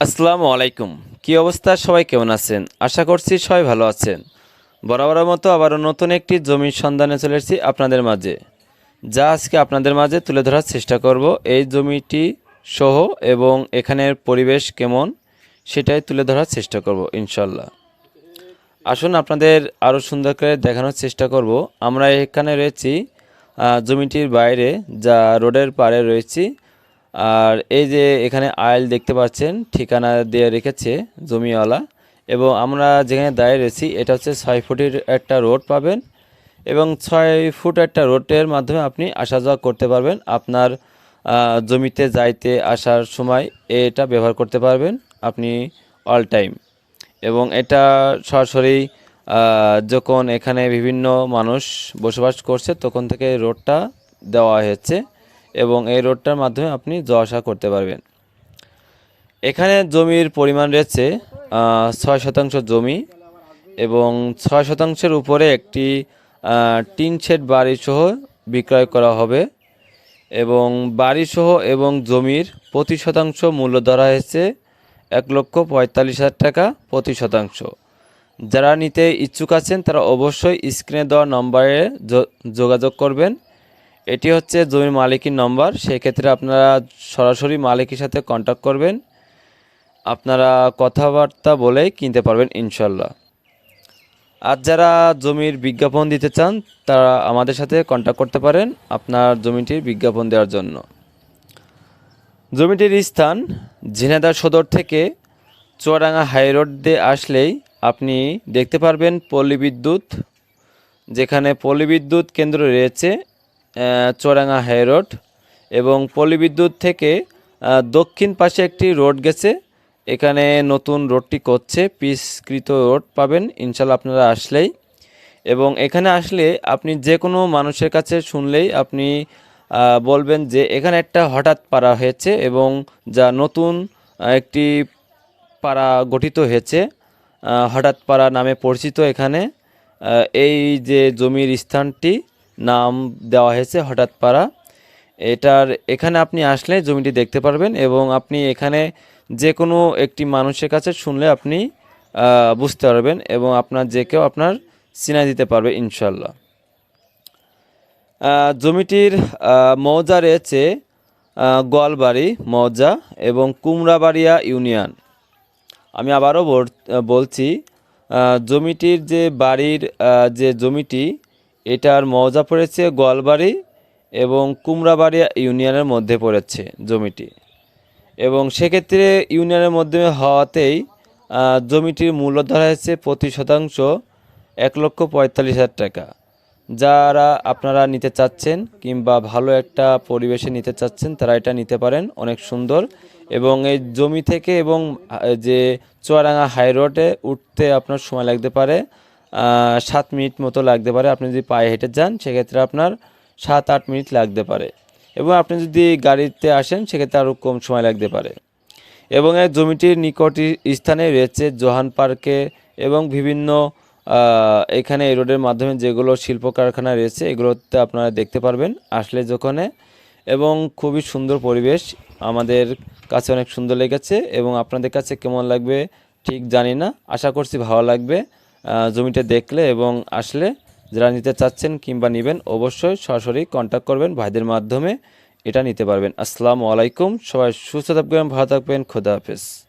আসসালামু আলাইকুম। কি অবস্থা? সবাই কেমন আছেন? আশা করছি সবাই ভালো আছেন। বরাবরের মতো আবারও নতুন একটি জমির সন্ধানে চলে এসেছি আপনাদের মাঝে। যা আজকে আপনাদের মাঝে তুলে ধরার চেষ্টা করব। এই জমিটি সহ এবং এখানের পরিবেশ কেমন সেটাই তুলে ধরার চেষ্টা করব ইনশাল্লাহ আসুন আপনাদের আরও সুন্দর করে দেখানোর চেষ্টা করব। আমরা এখানে রয়েছি জমিটির বাইরে, যা রোডের পাড়ে রয়েছি। আর এই যে এখানে আয়েল দেখতে পাচ্ছেন, ঠিকানা দিয়ে রেখেছে জমিওয়ালা। এবং আমরা যেখানে দাঁড়িয়ে রয়েছি, এটা হচ্ছে ছয় ফুটের একটা রোড পাবেন এবং ছয় ফুট একটা রোডের মাধ্যমে আপনি আসা যাওয়া করতে পারবেন। আপনার জমিতে যাইতে আসার সময় এটা ব্যবহার করতে পারবেন আপনি অল টাইম। এবং এটা সরাসরি যখন এখানে বিভিন্ন মানুষ বসবাস করছে, তখন থেকে রোডটা দেওয়া হয়েছে। এবং এই রোডটার মাধ্যমে আপনি যাওয়া আসা করতে পারবেন। এখানে জমির পরিমাণ রয়েছে ছয় শতাংশ জমি এবং ছয় শতাংশের উপরে একটি টিন শেড বাড়ি সহ বিক্রয় করা হবে এবং বাড়িসহ এবং জমির প্রতি শতাংশ মূল্য ধরা হয়েছে এক লক্ষ পঁয়তাল্লিশ হাজার টাকা প্রতি শতাংশ। যারা নিতে ইচ্ছুক আছেন তারা অবশ্যই স্ক্রিনে দেওয়া নম্বরে যোগাযোগ করবেন। এটি হচ্ছে জমির মালিকের নম্বর। সেক্ষেত্রে আপনারা সরাসরি মালিকের সাথে কন্ট্যাক্ট করবেন। আপনারা কথাবার্তা বলে কিনতে পারবেন ইনশাল্লাহ আর যারা জমির বিজ্ঞাপন দিতে চান, তারা আমাদের সাথে কন্ট্যাক্ট করতে পারেন আপনার জমিটির বিজ্ঞাপন দেওয়ার জন্য। জমিটির স্থান ঝিনাইদহ সদর থেকে চুয়াডাঙ্গা হাই রোড দিয়ে আসলেই আপনি দেখতে পারবেন পল্লী বিদ্যুৎ, যেখানে পল্লী বিদ্যুৎ কেন্দ্র রয়েছে। চুয়াডাঙ্গা হাই রোড এবং পল্লী বিদ্যুৎ থেকে দক্ষিণ পাশে একটি রোড গেছে। এখানে নতুন রোডটি করছে, পিসকৃত রোড পাবেন ইনশাল্লাহ আপনারা আসলেই। এবং এখানে আসলে আপনি যে কোনো মানুষের কাছে শুনলেই আপনি বলবেন যে এখানে একটা হঠাৎ পাড়া হয়েছে এবং যা নতুন একটি পাড়া গঠিত হয়েছে হঠাৎ পাড়া নামে পরিচিত এখানে। এই যে জমির স্থানটি নাম দেওয়া হয়েছে হঠাৎ পাড়া। এটার এখানে আপনি আসলে জমিটি দেখতে পারবেন এবং আপনি এখানে যে কোনো একটি মানুষের কাছে শুনলে আপনি বুঝতে পারবেন এবং আপনার যে কেউ আপনার চিনাই দিতে পারবে ইনশাল্লাহ জমিটির মৌজা রয়েছে গোয়ালবাড়ি মৌজা এবং কুমড়াবাড়িয়া ইউনিয়ন। আমি আবারও বল- বলছি জমিটির যে বাড়ির যে জমিটি এটার মৌজা পড়েছে গোয়ালবাড়ি এবং কুমড়াবাড়িয়া ইউনিয়নের মধ্যে পড়েছে জমিটি। এবং সেক্ষেত্রে ইউনিয়নের মধ্যে হওয়াতেই জমিটির মূল্য ধরা হয়েছে প্রতি শতাংশ এক লক্ষ পঁয়তাল্লিশ হাজার টাকা। যারা আপনারা নিতে চাচ্ছেন কিংবা ভালো একটা পরিবেশে নিতে চাচ্ছেন, তারা এটা নিতে পারেন, অনেক সুন্দর। এবং এই জমি থেকে এবং যে চুয়াডাঙ্গা হাই রোডে উঠতে আপনার সময় লাগতে পারে। সাত মিনিট মতো লাগতে পারে। আপনি যদি পায়ে হেঁটে যান, সেক্ষেত্রে আপনার সাত আট মিনিট লাগতে পারে। এবং আপনি যদি গাড়িতে আসেন, সেক্ষেত্রে আরও কম সময় লাগতে পারে। এবং এই জমিটির নিকট স্থানে রয়েছে জোহান পার্কে এবং বিভিন্ন এখানে এই রোডের মাধ্যমে যেগুলো শিল্প কারখানা রয়েছে, এগুলোতে আপনারা দেখতে পারবেন আসলে যখনে। এবং খুবই সুন্দর পরিবেশ আমাদের কাছে অনেক সুন্দর লেগেছে এবং আপনাদের কাছে কেমন লাগবে ঠিক জানি না। আশা করছি ভালো লাগবে। জমিটা দেখলে এবং আসলে যারা নিতে চাচ্ছেন কিংবা নেবেন, অবশ্যই সরাসরি কন্ট্যাক্ট করবেন ভাইদের মাধ্যমে। এটা নিতে পারবেন। আসসালামু আলাইকুম। সবাই সুস্থ থাকবেন, ভালো থাকবেন। খোদা হাফেজ।